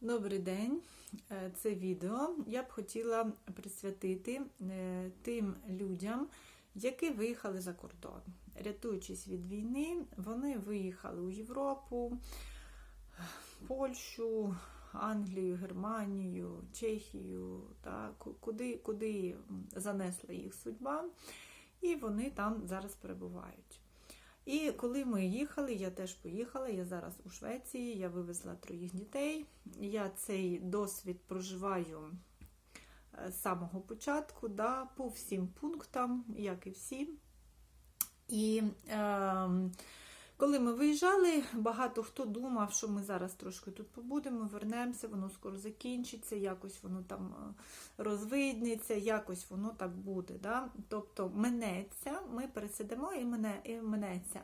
Добрий день. Е, Це відео я б хотіла присвятити е, тим людям, які виїхали за кордон. Рятуючись від війни, вони виїхали у Європу, Польщу, Англію, Германію, Чехію, та куди, куди занесла їх судьба, і вони там зараз перебувають. І коли ми їхали, я теж поїхала. Я зараз у Швеції, я вивезла троїх дітей. Я цей досвід проживаю е, з самого початку, да, по всім пунктам, як і всі. І е, коли ми виїжджали, багато хто думав, що ми зараз трошки тут побудемо, вернемося, воно скоро закінчиться, якось воно там е, розвиднеться, якось воно так буде. Да? Тобто минеться, ми пересидимо і мене і минеться.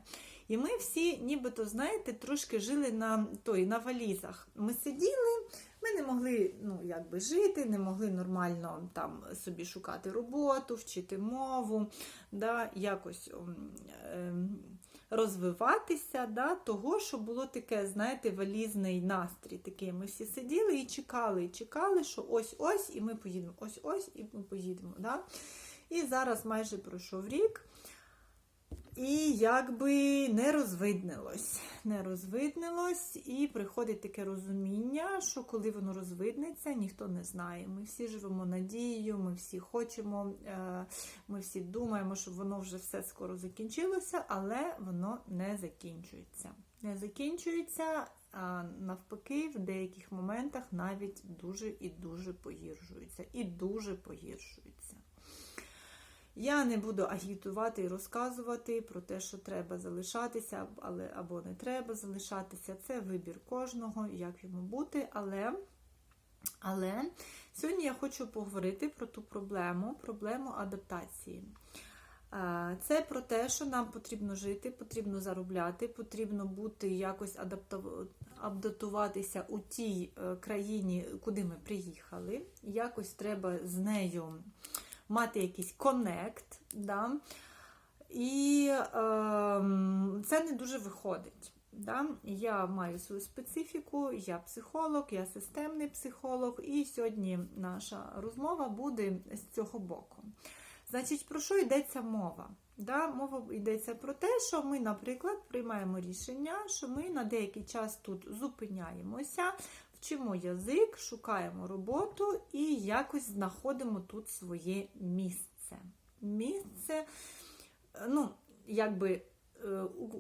І ми всі, нібито, знаєте, трошки жили на той, на валізах. Ми сиділи, ми не могли ну, якби, жити, не могли нормально там собі шукати роботу, вчити мову, да, якось ем, розвиватися, да, того, що було таке, знаєте, валізний настрій. Такий. Ми всі сиділи і чекали, і чекали, що ось-ось, і ми поїдемо, ось-ось, і ми поїдемо. Да? І зараз майже пройшов рік. І якби не розвиднилось. Не розвиднилось, і приходить таке розуміння, що коли воно розвиднеться, ніхто не знає. Ми всі живемо надією, ми всі хочемо, е, ми всі думаємо, що воно вже все скоро закінчилося, але воно не закінчується. Не закінчується, а навпаки, в деяких моментах навіть дуже і дуже погіршується. І дуже погіршується. Я не буду агітувати і розказувати про те, що треба залишатися, але або не треба залишатися. Це вибір кожного, як йому бути. Але, але сьогодні я хочу поговорити про ту проблему, проблему адаптації. Е, Це про те, що нам потрібно жити, потрібно заробляти, потрібно бути якось адаптуватися у тій е, країні, куди ми приїхали. Якось треба з нею мати якийсь коннект. Да? І е, це не дуже виходить. Да? Я маю свою специфіку, я психолог, я системний психолог, і сьогодні наша розмова буде з цього боку. Значить, про що йдеться мова? Да, мова йдеться про те, що ми, наприклад, приймаємо рішення, що ми на деякий час тут зупиняємося, вчимо язик, шукаємо роботу і якось знаходимо тут своє місце. Місце, е, ну, якби е,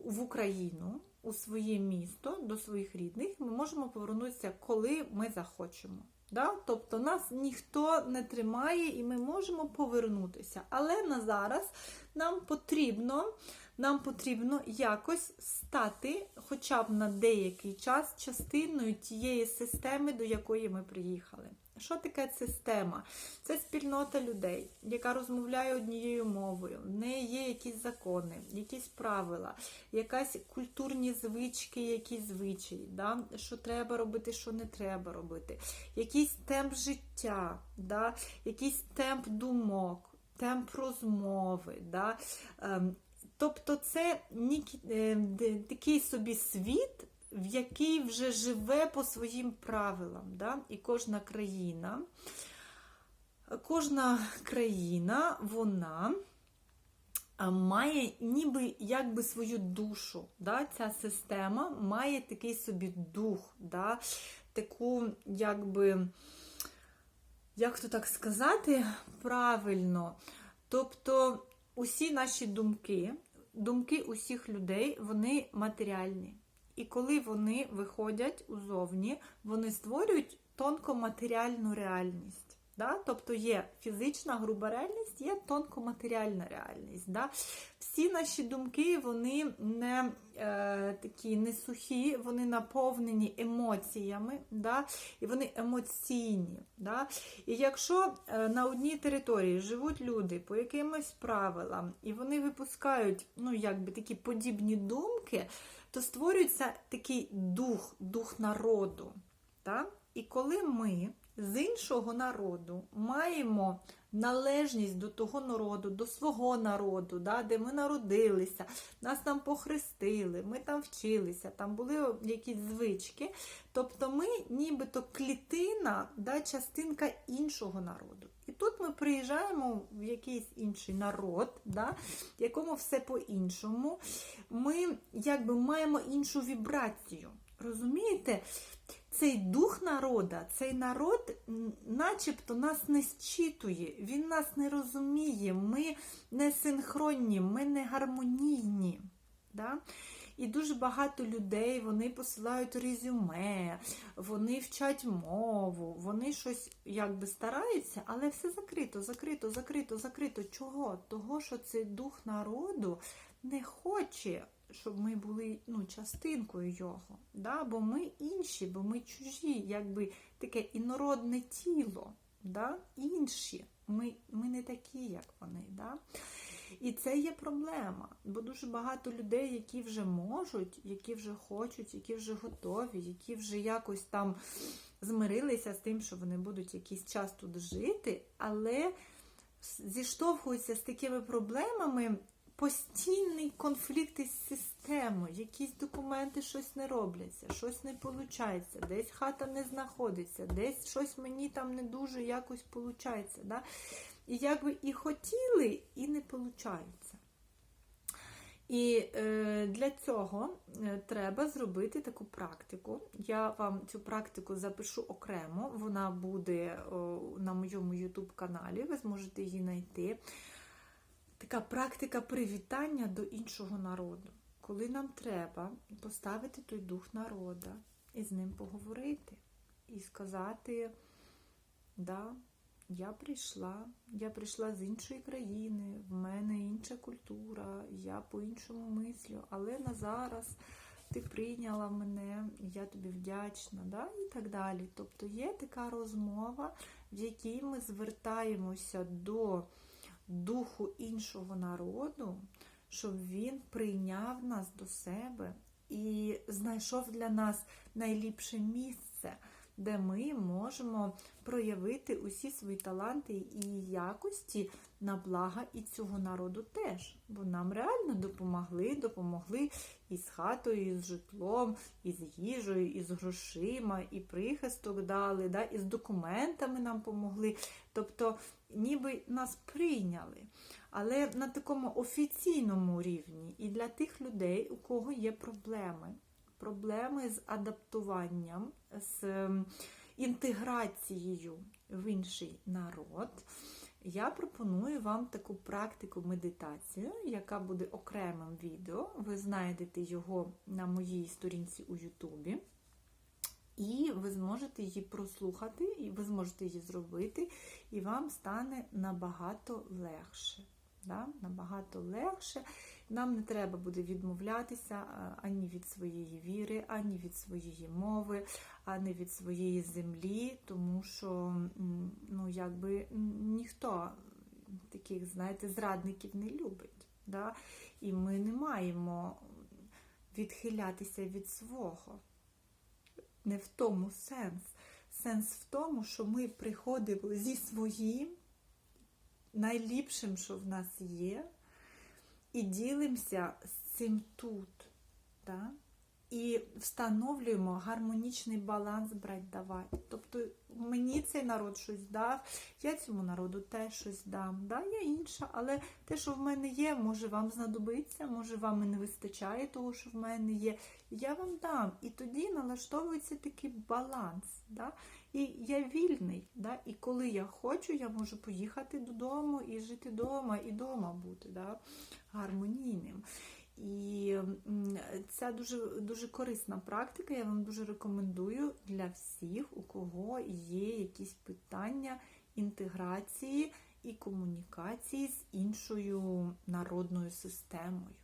в Україну, у своє місто, до своїх рідних, ми можемо повернутися, коли ми захочемо. Да? Тобто нас ніхто не тримає і ми можемо повернутися. Але на зараз нам потрібно, нам потрібно якось стати хоча б на деякий час частиною тієї системи, до якої ми приїхали. Що таке система? Це спільнота людей, яка розмовляє однією мовою. В неї є якісь закони, якісь правила, якась культурні звички, якісь звичаї, да? що треба робити, що не треба робити, якийсь темп життя, да? якийсь темп думок, темп розмови. Да? Тобто це е, такий собі світ, в який вже живе по своїм правилам. Да? І кожна країна, кожна країна, вона має ніби якби свою душу. Да? Ця система має такий собі дух, да? таку, якби, як то так сказати правильно. Тобто усі наші думки, думки усіх людей, вони матеріальні. І коли вони виходять узовні, вони створюють тонкоматеріальну реальність. Да? Тобто є фізична груба реальність, є тонкоматеріальна реальність. Да? Всі наші думки вони не е, такі не сухі, вони наповнені емоціями, да? і вони емоційні. Да? І якщо е, на одній території живуть люди по якимось правилам, і вони випускають ну, якби такі подібні думки, то створюється такий дух, дух народу. Так? І коли ми з іншого народу маємо належність до того народу, до свого народу, да, де ми народилися, нас там похрестили, ми там вчилися, там були якісь звички. Тобто ми нібито клітина, да, частинка іншого народу. І тут ми приїжджаємо в якийсь інший народ, да, якому все по-іншому. Ми якби маємо іншу вібрацію. Розумієте? Цей дух народа, цей народ, начебто нас не зчитує, він нас не розуміє, ми не синхронні, ми не гармонійні. Да? І дуже багато людей вони посилають резюме, вони вчать мову, вони щось якби стараються, але все закрито, закрито, закрито, закрито. Чого? Того, що цей дух народу не хоче, щоб ми були ну, частинкою його. Да? Бо ми інші, бо ми чужі, якби таке інородне тіло, да? інші. Ми, ми не такі, як вони. Да? І це є проблема, бо дуже багато людей, які вже можуть, які вже хочуть, які вже готові, які вже якось там змирилися з тим, що вони будуть якийсь час тут жити, але зіштовхуються з такими проблемами. Постійний конфлікт із системою, якісь документи щось не робляться, щось не виходить, десь хата не знаходиться, десь щось мені там не дуже якось виходить. Да? І якби і хотіли, і не виходить. І е, для цього е, треба зробити таку практику. Я вам цю практику запишу окремо, вона буде о, на моєму YouTube каналі, ви зможете її знайти. Така практика привітання до іншого народу. Коли нам треба поставити той дух народа і з ним поговорити, і сказати, да, я прийшла, я прийшла з іншої країни, в мене інша культура, я по-іншому мислю, але на зараз ти прийняла мене, я тобі вдячна, да? і так далі. Тобто є така розмова, в якій ми звертаємося до духу іншого народу, щоб він прийняв нас до себе і знайшов для нас найліпше місце де ми можемо проявити усі свої таланти і якості на блага і цього народу теж. Бо нам реально допомогли, допомогли і з хатою, і з житлом, і з їжею, і з грошима, і прихисток дали, да, і з документами нам помогли. Тобто, ніби нас прийняли. Але на такому офіційному рівні і для тих людей, у кого є проблеми проблеми з адаптуванням, з ем, інтеграцією в інший народ, я пропоную вам таку практику медитацію, яка буде окремим відео. Ви знайдете його на моїй сторінці у Ютубі. І ви зможете її прослухати, і ви зможете її зробити, і вам стане набагато легше. Да? Набагато легше. Нам не треба буде відмовлятися ані від своєї віри, ані від своєї мови, ані від своєї землі, тому що ну, якби ніхто таких, знаєте, зрадників не любить. Да? І ми не маємо відхилятися від свого. Не в тому сенс. Сенс в тому, що ми приходимо зі своїм найліпшим, що в нас є і ділимося з цим тут. Да? І встановлюємо гармонічний баланс брать давати. Тобто мені цей народ щось дав, я цьому народу теж щось дам. Да, Я інша, але те, що в мене є, може вам знадобиться, може вам і не вистачає того, що в мене є. Я вам дам. І тоді налаштовується такий баланс. Да? І я вільний. Да? І коли я хочу, я можу поїхати додому і жити вдома, і вдома бути да? гармонійним. Це дуже дуже корисна практика. Я вам дуже рекомендую для всіх, у кого є якісь питання інтеграції і комунікації з іншою народною системою.